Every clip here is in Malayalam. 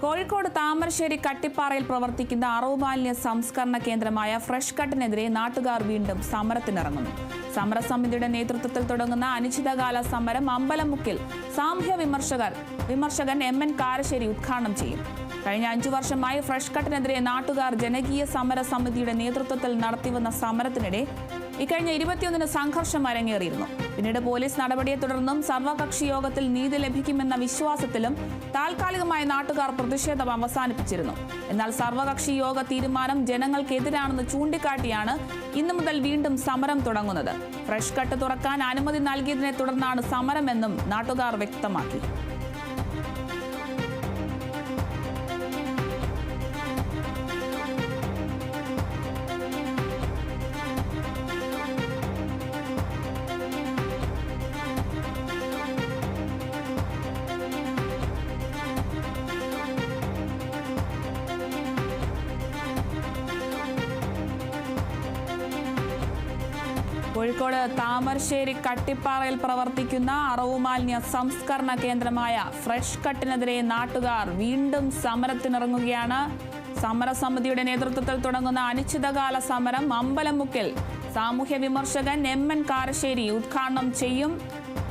കോഴിക്കോട് താമരശ്ശേരി കട്ടിപ്പാറയിൽ പ്രവർത്തിക്കുന്ന അറവുമാലിന്യ സംസ്കരണ കേന്ദ്രമായ ഫ്രഷ് കട്ടിനെതിരെ നാട്ടുകാർ വീണ്ടും സമരത്തിനിറങ്ങുന്നു. സമരസമിതിയുടെ നേതൃത്വത്തിൽ തുടങ്ങുന്ന അനിശ്ചിതകാല സമരം അമ്പലമുക്കിൽ സാമൂഹ്യ വിമർശകർ വിമർശകൻ എം എൻ കാരശ്ശേരി ഉദ്ഘാടനം ചെയ്യും. കഴിഞ്ഞ അഞ്ചു വർഷമായി ഫ്രഷ് കട്ടിനെതിരെ നാട്ടുകാർ ജനകീയ സമര സമിതിയുടെ നേതൃത്വത്തിൽ നടത്തിവന്ന സമരത്തിനിടെ ഇക്കഴിഞ്ഞ ഇരുപത്തിയൊന്നിന് സംഘർഷം അരങ്ങേറിയിരുന്നു. പിന്നീട് പോലീസ് നടപടിയെ തുടർന്നും സർവകക്ഷി യോഗത്തിൽ നീതി ലഭിക്കുമെന്ന വിശ്വാസത്തിലും താൽക്കാലികമായി നാട്ടുകാർ പ്രതിഷേധം അവസാനിപ്പിച്ചിരുന്നു. എന്നാൽ സർവകക്ഷി യോഗ തീരുമാനം ജനങ്ങൾക്കെതിരാണെന്ന് ചൂണ്ടിക്കാട്ടിയാണ് ഇന്നു മുതൽ വീണ്ടും സമരം തുടങ്ങുന്നത്. ഫ്രഷ് കട്ട് തുറക്കാൻ അനുമതി നൽകിയതിനെ തുടർന്നാണ് സമരമെന്നും നാട്ടുകാർ വ്യക്തമാക്കി. കോഴിക്കോട് താമരശ്ശേരി കട്ടിപ്പാറയിൽ പ്രവർത്തിക്കുന്ന അറവുമാലിന്യ സംസ്കരണ കേന്ദ്രമായ ഫ്രഷ് കട്ടിനെതിരെ നാട്ടുകാർ വീണ്ടും സമരത്തിനിറങ്ങുകയാണ്. സമരസമിതിയുടെ നേതൃത്വത്തിൽ തുടങ്ങുന്ന അനിശ്ചിതകാല സമരം അമ്പലമുക്കിൽ. സാമൂഹ്യ വിമർശകൻ എം എൻ കാരശ്ശേരി ഉദ്ഘാടനം ചെയ്യും.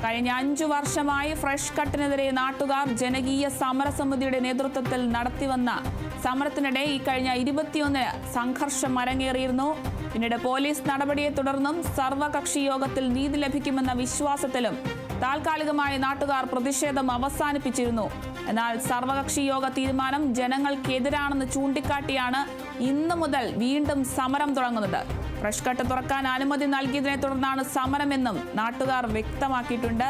കഴിഞ്ഞ അഞ്ചു വർഷമായി ഫ്രഷ് കട്ടിനെതിരെ നാട്ടുകാർ ജനകീയ സമരസമിതിയുടെ നേതൃത്വത്തിൽ നടത്തിവന്ന സമരത്തിനിടെ ഈ കഴിഞ്ഞ ഇരുപത്തിയൊന്നിന് സംഘർഷം അരങ്ങേറിയിരുന്നു. പിന്നീട് പോലീസ് നടപടിയെ തുടർന്നും സർവകക്ഷി യോഗത്തിൽ നീതി ലഭിക്കുമെന്ന വിശ്വാസത്തിലും താൽക്കാലികമായി നാട്ടുകാർ പ്രതിഷേധം അവസാനിപ്പിച്ചിരുന്നു. എന്നാൽ സർവകക്ഷി യോഗ തീരുമാനം ജനങ്ങൾക്കെതിരാണെന്ന് ചൂണ്ടിക്കാട്ടിയാണ് ഇന്നു മുതൽ വീണ്ടും സമരം തുടങ്ങുന്നത്. ഫ്രഷ് കട്ട് തുറക്കാൻ അനുമതി നൽകിയതിനെ തുടർന്നാണ് സമരമെന്നും നാട്ടുകാർ വ്യക്തമാക്കിയിട്ടുണ്ട്.